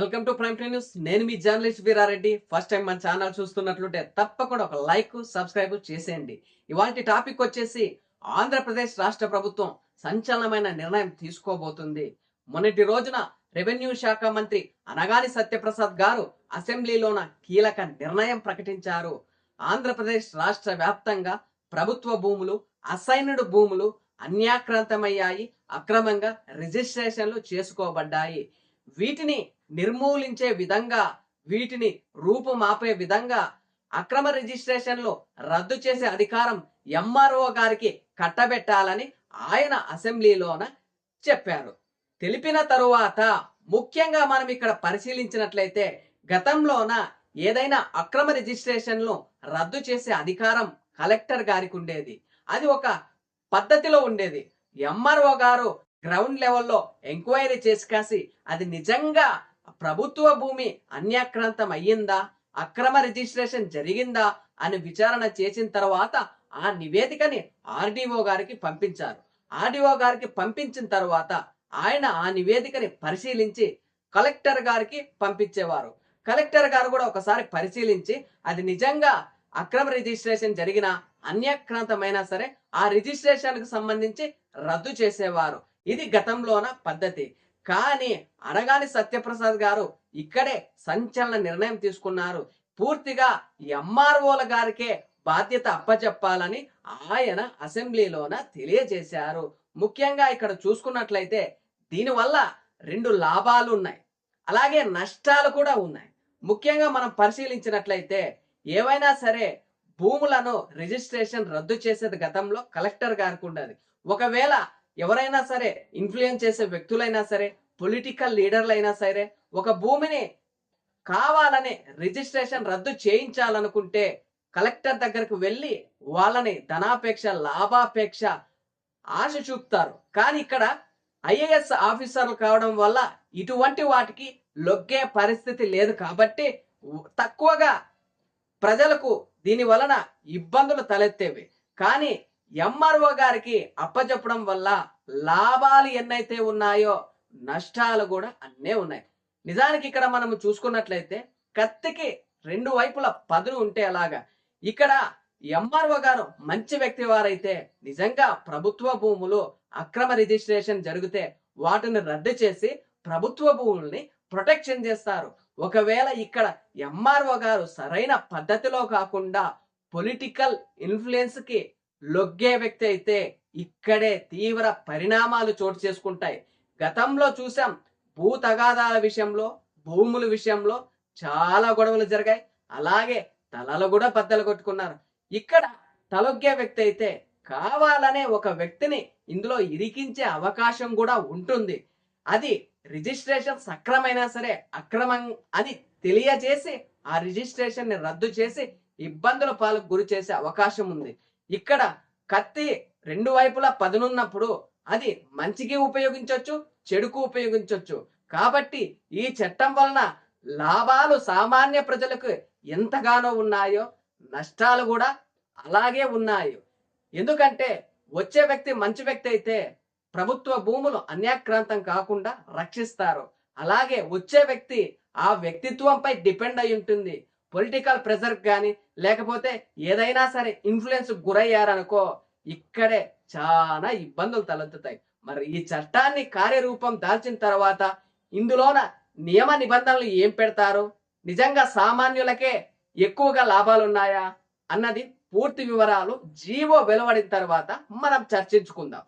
Welcome to Prime Time News. నేను మీ journalist Veerareddy. First time మన ఛానల్ చూస్తున్నట్లుంటే తప్పకుండా ఒక లైక్ సబ్స్క్రైబ్ చేసేయండి. ఇవాళ టాపిక్ వచ్చేసి ఆంధ్రప్రదేశ్ రాష్ట్ర ప్రభుత్వం సంచలనమైన నిర్ణయం తీసుకోబోతుంది. మొన్నటి రోజున రెవెన్యూ శాఖ మంత్రి అనగాని సత్యప్రసాద్ గారు అసెంబ్లీలోన కీలక నిర్ణయం ప్రకటించారు. ఆంధ్రప్రదేశ్ రాష్ట్ర వ్యాప్తంగా ప్రభుత్వ భూములు అసైన్డ్ భూములు అన్యాక్రాంతమయ్యాయి. అక్రమంగా రిజిస్ట్రేషన్లు చేసుకోబడ్డాయి. వీటిని నిర్మూలించే విధంగా వీటిని రూపుమాపే విధంగా అక్రమ రిజిస్ట్రేషన్లు రద్దు చేసే అధికారం ఎంఆర్ఓ గారికి కట్టబెట్టాలని ఆయన అసెంబ్లీలోన చెప్పారు. తెలిపిన తరువాత ముఖ్యంగా మనం ఇక్కడ పరిశీలించినట్లయితే గతంలోన ఏదైనా అక్రమ రిజిస్ట్రేషన్లు రద్దు చేసే అధికారం కలెక్టర్ గారికి ఉండేది. అది ఒక పద్ధతిలో ఉండేది. ఎంఆర్ఓ గారు గ్రౌండ్ లెవెల్లో ఎంక్వైరీ చేసి కాసి అది నిజంగా ప్రభుత్వ భూమి అన్యాక్రాంతం అయ్యిందా అక్రమ రిజిస్ట్రేషన్ జరిగిందా? అని విచారణ చేసిన తర్వాత ఆ నివేదికని ఆర్డీఓ గారికి పంపించారు. ఆర్డీఓ గారికి పంపించిన తర్వాత ఆయన ఆ నివేదికని పరిశీలించి కలెక్టర్ గారికి పంపించేవారు. కలెక్టర్ గారు కూడా ఒకసారి పరిశీలించి అది నిజంగా అక్రమ రిజిస్ట్రేషన్ జరిగిన అన్యాక్రాంతమైనా సరే ఆ రిజిస్ట్రేషన్కు సంబంధించి రద్దు చేసేవారు. ఇది గతంలోన పద్ధతి. కానీ అనగాని సత్యప్రసాద్ గారు ఇక్కడే సంచలన నిర్ణయం తీసుకున్నారు. పూర్తిగా ఎంఆర్ఓల గారికే బాధ్యత అప్పచెప్పాలని ఆయన అసెంబ్లీలోన తెలియజేశారు. ముఖ్యంగా ఇక్కడ చూసుకున్నట్లయితే దీనివల్ల రెండు లాభాలు ఉన్నాయి. అలాగే నష్టాలు కూడా ఉన్నాయి. ముఖ్యంగా మనం పరిశీలించినట్లయితే ఏవైనా సరే భూములను రిజిస్ట్రేషన్ రద్దు చేసేది గతంలో కలెక్టర్ గారికి ఉండదు. ఒకవేళ ఎవరైనా సరే ఇన్ఫ్లుయెన్స్ చేసే వ్యక్తులైనా సరే పొలిటికల్ లీడర్లైనా సరే ఒక భూమిని కావాలని రిజిస్ట్రేషన్ రద్దు చేయించాలనుకుంటే కలెక్టర్ దగ్గరకు వెళ్ళి వాళ్ళని ధనాపేక్ష లాభాపేక్ష ఆశ చూపుతారు. కానీ ఇక్కడ ఐఏఎస్ ఆఫీసర్లు కావడం వల్ల ఇటువంటి వాటికి లొగ్గే పరిస్థితి లేదు కాబట్టి తక్కువగా ప్రజలకు దీని వలన ఇబ్బందులు తలెత్తేవి. కానీ ఎంఆర్ఓ గారికి అప్పచెప్పడం వల్ల లాభాలు ఎన్నైతే ఉన్నాయో నష్టాలు కూడా అన్నే ఉన్నాయి. నిజానికి ఇక్కడ మనం చూసుకున్నట్లయితే కత్తికి రెండు వైపుల పదులు ఉంటే అలాగా ఇక్కడ ఎంఆర్ఓ గారు మంచి వ్యక్తి వారైతే నిజంగా ప్రభుత్వ భూములు అక్రమ రిజిస్ట్రేషన్ జరిగితే వాటిని రద్దు చేసి ప్రభుత్వ భూముల్ని ప్రొటెక్షన్ చేస్తారు. ఒకవేళ ఇక్కడ ఎంఆర్ఓ గారు సరైన పద్ధతిలో కాకుండా పొలిటికల్ ఇన్ఫ్లుయెన్స్కి లొగ్గే వ్యక్తి అయితే ఇక్కడే తీవ్ర పరిణామాలు చోటు చేసుకుంటాయి. గతంలో చూసాం భూ తగాదాల విషయంలో భూముల విషయంలో చాలా గొడవలు జరిగాయి. అలాగే తలలు కూడా బద్దలు కొట్టుకున్నారు. ఇక్కడ తలొగ్గే వ్యక్తి అయితే కావాలనే ఒక వ్యక్తిని ఇందులో ఇరికించే అవకాశం కూడా ఉంటుంది. అది రిజిస్ట్రేషన్ సక్రమైనా సరే అక్రమం అని తెలియజేసి ఆ రిజిస్ట్రేషన్ని రద్దు చేసి ఇబ్బందుల పాలకు గురి చేసే అవకాశం ఉంది. ఇక్కడ కత్తి రెండు వైపులా పదునున్నప్పుడు అది మంచికి ఉపయోగించవచ్చు చెడుకు ఉపయోగించవచ్చు కాబట్టి ఈ చట్టం వలన లాభాలు సామాన్య ప్రజలకు ఎంతగానో ఉన్నాయో నష్టాలు కూడా అలాగే ఉన్నాయి. ఎందుకంటే వచ్చే వ్యక్తి మంచి వ్యక్తి అయితే ప్రభుత్వ భూములు అన్యాక్రాంతం కాకుండా రక్షిస్తారు. అలాగే వచ్చే వ్యక్తి ఆ వ్యక్తిత్వంపై డిపెండ్ అయి ఉంటుంది. పొలిటికల్ ప్రెజర్ కానీ లేకపోతే ఏదైనా సరే ఇన్ఫ్లుయెన్స్ గురయ్యారనుకో ఇక్కడే చాలా ఇబ్బందులు తలెత్తుతాయి. మరి ఈ చట్టాన్ని కార్యరూపం దాల్చిన తర్వాత ఇందులోన నియమ నిబంధనలు ఏం పెడతారు? నిజంగా సామాన్యులకే ఎక్కువగా లాభాలు ఉన్నాయా అన్నది పూర్తి వివరాలు జీవో వెలువడిన తర్వాత మనం చర్చించుకుందాం.